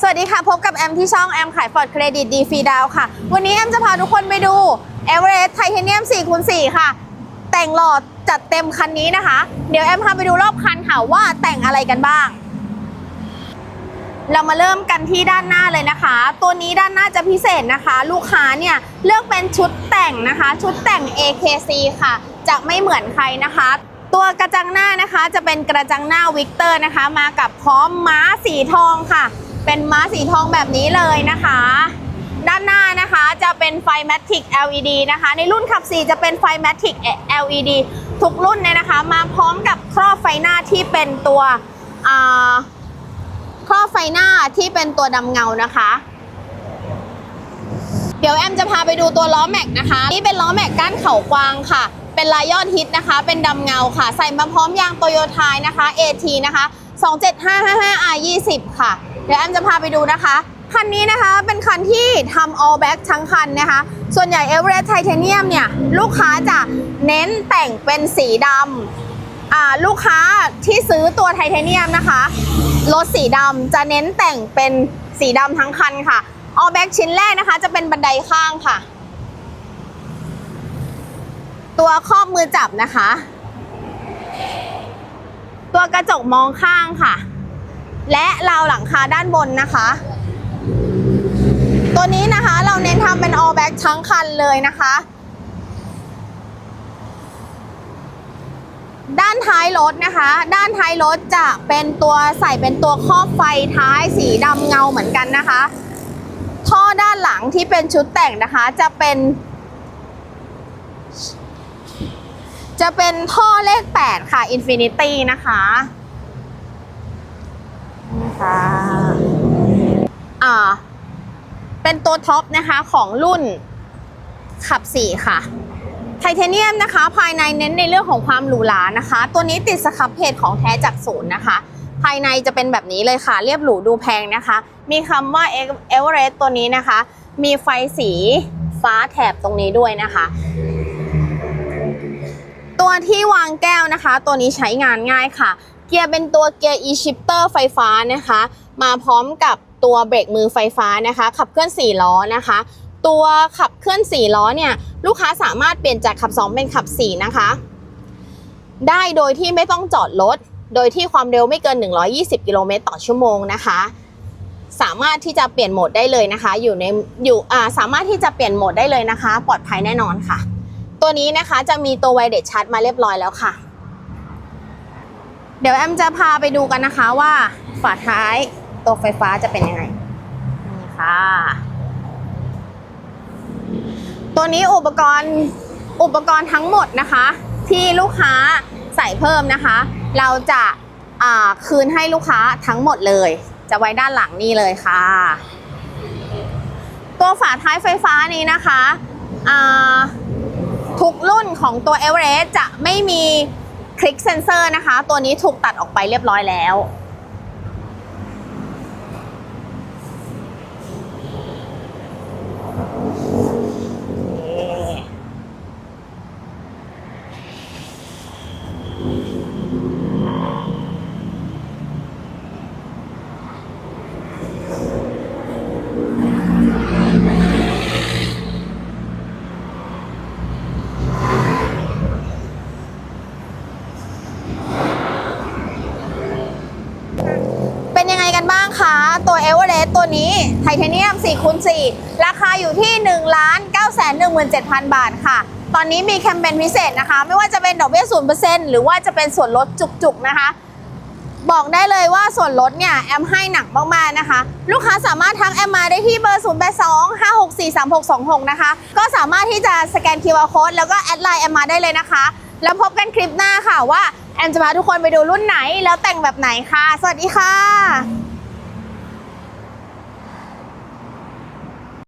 สวัสดีค่ะ พบกับแอมที่ช่องแอมขายฟอร์ดเครดิตดีฟรีดาวค่ะ วันนี้แอมจะพาทุกคนไปดู e v e r e s t Titanium 4คูณ4ค่ะ แต่งหลอดจัดเต็มคันนี้นะคะ เดี๋ยวแอมพาไปดูรอบคันค่ะว่าแต่งอะไรกันบ้าง เรามาเริ่มกันที่ด้านหน้าเลยนะคะ ตัวนี้ด้านหน้าจะพิเศษนะคะ ลูกค้าเนี่ยเลือกเป็นชุดแต่งนะคะ ชุดแต่ง AKC ค่ะ จะไม่เหมือนใครนะคะตัวกระจังหน้านะคะจะเป็นกระจังหน้าวิกเตอร์นะคะ มากับพร้อมม้าสีทองค่ะ เป็นม้าสีทองแบบนี้เลยนะคะ ด้านหน้านะคะจะเป็นไฟ Matic LED นะคะ ในรุ่นขับ 4 จะเป็นไฟ Matic LED ทุกรุ่นเนี่ยนะคะ มาพร้อมกับครอบไฟหน้าที่เป็นตัวครอบไฟหน้าที่เป็นตัวดำเงานะคะ เดี๋ยวแอมจะพาไปดูตัวล้อแม็กนะคะ นี่เป็นล้อแม็กก้านเข่ากวางค่ะ เป็นลายยอดฮิตนะคะ เป็นดำเงาค่ะ ใส่มาพร้อมยางโตโยต้านะคะ AT นะคะ 27555R20 ค่ะ เดี๋ยวแอมจะพาไปดูนะคะ คันนี้นะคะเป็นคันที่ทำ all back ทั้งคันนะคะ ส่วนใหญ่ Everest Titanium เนี่ย ลูกค้าจะเน้นแต่งเป็นสีดำลูกค้าที่ซื้อตัวไทเทเนียมนะคะรถสีดำจะเน้นแต่งเป็นสีดำทั้งคันค่ะออแบ็กชิ้นแรกนะคะ จะเป็นบันไดข้างค่ะ ตัวครอบมือจับนะคะ ตัวกระจกมองข้างค่ะ และราวหลังคาด้านบนนะคะ ตัวนี้นะคะเราเน้นทำเป็น all back ทั้งคันเลยนะคะ ด้านท้ายรถนะคะ ด้านท้ายรถจะเป็นตัวใส่เป็นตัวครอบไฟท้ายสีดำเงาเหมือนกันนะคะ ท่อด้านหลังที่เป็นชุดแต่งนะคะจะเป็นจะเป็นท่อเลข 8 ค่ะ Infinity นะคะนะ คะอ่า เป็นตัวท็อปนะคะของรุ่นขับ4ค่ะไทเทเนียมนะคะ ภายในเน้นในเรื่องของความหรูหรานะคะ ตัวนี้ติดสครับเพจของแท้จากศูนย์นะคะ ภายในจะเป็นแบบนี้เลยค่ะ เรียบหรูดูแพงนะคะ มีคำว่าเอเวอเรสต์ตัวนี้นะคะ มีไฟสีฟ้าแถบตรงนี้ด้วยนะคะ ตัวที่วางแก้วนะคะ ตัวนี้ใช้งานง่ายค่ะ เกียร์เป็นตัวเกียร์ e-shifter ไฟฟ้านะคะ มาพร้อมกับตัวเบรกมือไฟฟ้านะคะ ขับเคลื่อน4ล้อนะคะ ตัวขับเคลื่อน4ล้อเนี่ยลูกค้าสามารถเปลี่ยนจากขับ 2 เป็นขับ 4 นะคะ ได้โดยที่ไม่ต้องจอดรถโดยที่ความเร็วไม่เกิน 120 กิโลเมตรต่อชั่วโมงนะคะ สามารถที่จะเปลี่ยนโหมดได้เลยนะคะ อยู่ในอยู่อ่าสามารถที่จะเปลี่ยนโหมดได้เลยนะคะ ปลอดภัยแน่นอนค่ะ ตัวนี้นะคะจะมีตัวไวเด็ดชัดมาเรียบร้อยแล้วค่ะ เดี๋ยวแอมจะพาไปดูกันนะคะว่าฝาท้ายตัวไฟฟ้าจะเป็นยังไง นี่ค่ะ ตัวนี้อุปกรณ์อุปกรณ์ทั้งหมดนะคะ ที่ลูกค้าใส่เพิ่มนะคะ เราจะาคืนให้ลูกค้าทั้งหมดเลย จะไว้ด้านหลังนี่เลยค่ะ ตัวฝาท้ายไฟฟ้านี้นะคะทุกรุ่นของตัว e v e r e s t จะไม่มี คลิกเซนเซอร์นะคะ ตัวนี้ถูกตัดออกไปเรียบร้อยแล้วเป็นยังไงกันบ้างคะ ตัวเอเวอเรสต์ตัวนี้ไทเทเนียม4คูณ4ราคาอยู่ที่ 1 9 1 7 0 0 0 บาทค่ะ ตอนนี้มีแคมเปญพิเศษนะคะ ไม่ว่าจะเป็นดอกเบี้ย0%หรือว่าจะเป็นส่วนลดจุกๆนะคะ บอกได้เลยว่าส่วนลดเนี่ย แอมให้หนักมากๆนะคะ ลูกค้าสามารถทักแอมมาได้ที่เบอร์ 0 8 2 5 6 4 3 6 2 6 นะคะ ก็สามารถที่จะสแกน QR Code แล้วก็แอดไลน์แอมมาได้เลยนะคะ แล้วพบกันคลิปหน้าค่ะว่าแอมจะพาทุกคนไปดูรุ่นไหนแล้วแต่งแบบไหนค่ะ สวัสดีค่ะ